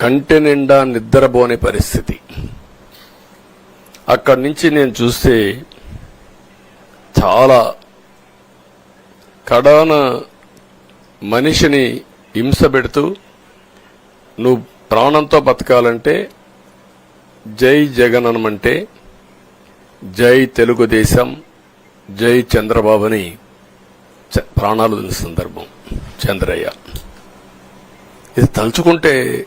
కంటి నిండా నిద్రపోని పరిస్థితి. అక్కడి నుంచి నేను చూస్తే చాలా కడాన మనిషిని హింస పెడుతూ నువ్వు ప్రాణంతో బతకాలంటే జై జగన్ జై తెలుగుదేశం జై చంద్రబాబుని చ- ప్రాణాలు సందర్భం చంద్రయ్య. ఇది తలుచుకుంటే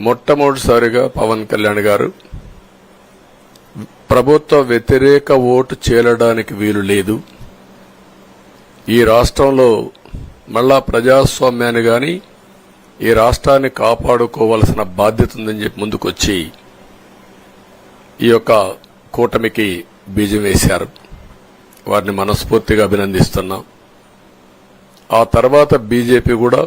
మొట్టమొదటిసారిగా పవన్ కళ్యాణ్ గారు ప్రభుత్వ వ్యతిరేక ఓటు చేలడానికి వీలు లేదు. ఈ రాష్ట్రంలో మళ్ళా ప్రజాస్వామ్యాన్ని గాని ఈ రాష్ట్రాన్ని కాపాడుకోవాల్సిన బాధ్యత ఉందని చెప్పి ముందుకొచ్చి ఈ యొక్క కూటమికి బీజం వేశారు. వారిని మనస్ఫూర్తిగా అభినందిస్తున్నాం. ఆ తర్వాత బీజేపీ కూడా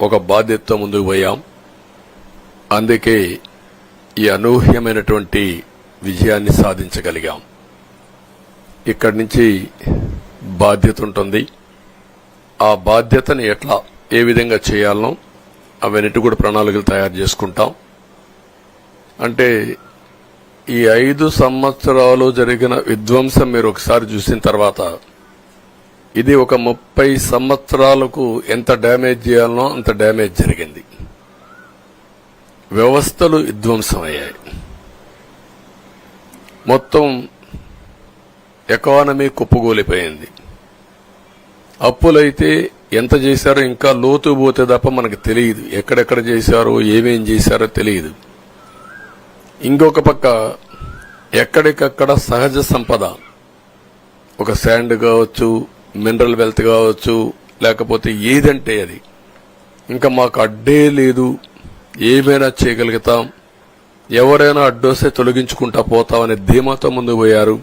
ఒక బాధ్యతతో ముందుకు పోయాం. అందుకే ఈ అనూహ్యమైనటువంటి విజయాన్ని సాధించగలిగాం. ఇక్కడి నుంచి బాధ్యత ఉంటుంది. ఆ బాధ్యతని ఎట్లా ఏ విధంగా చేయాలనో అవన్నిటి కూడా ప్రణాళికలు తయారు చేసుకుంటాం. అంటే ఈ ఐదు సంవత్సరాలు జరిగిన విధ్వంసం మీరు ఒకసారి చూసిన తర్వాత ఇది ఒక ముప్పై సంవత్సరాలకు ఎంత డ్యామేజ్ చేయాలనో అంత డ్యామేజ్ జరిగింది. వ్యవస్థలు విధ్వంసమయ్యాయి. మొత్తం ఎకానమీ కుప్పగూలిపోయింది. అప్పులైతే ఎంత చేశారో ఇంకా లోతు పోతే తప్ప మనకు తెలియదు. ఎక్కడెక్కడ చేశారో ఏమేం చేశారో తెలియదు. ఇంకొక పక్క ఎక్కడికక్కడ సహజ సంపద ఒక శాండ్ కావచ్చు మినరల్ వెల్త్ కావచ్చు లేకపోతే ఏదంటే అది. ఇంకా మాకు అడ్డే లేదు. ఏమైనా చేయగలుగుతాం. ఎవరైనా అడ్డొస్తే తొలగించుకుంటా పోతామనే ధీమాతో ముందుకు పోయారు.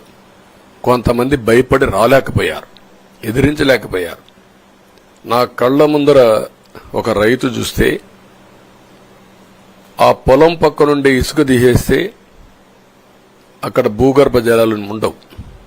కొంతమంది భయపడి రాలేకపోయారు. ఎదిరించలేకపోయారు. నా కళ్ళ ముందర ఒక రైతు చూస్తే ఆ పొలం పక్క నుండి ఇసుక తీసేస్తే అక్కడ భూగర్భ జలాలు ఉండవు.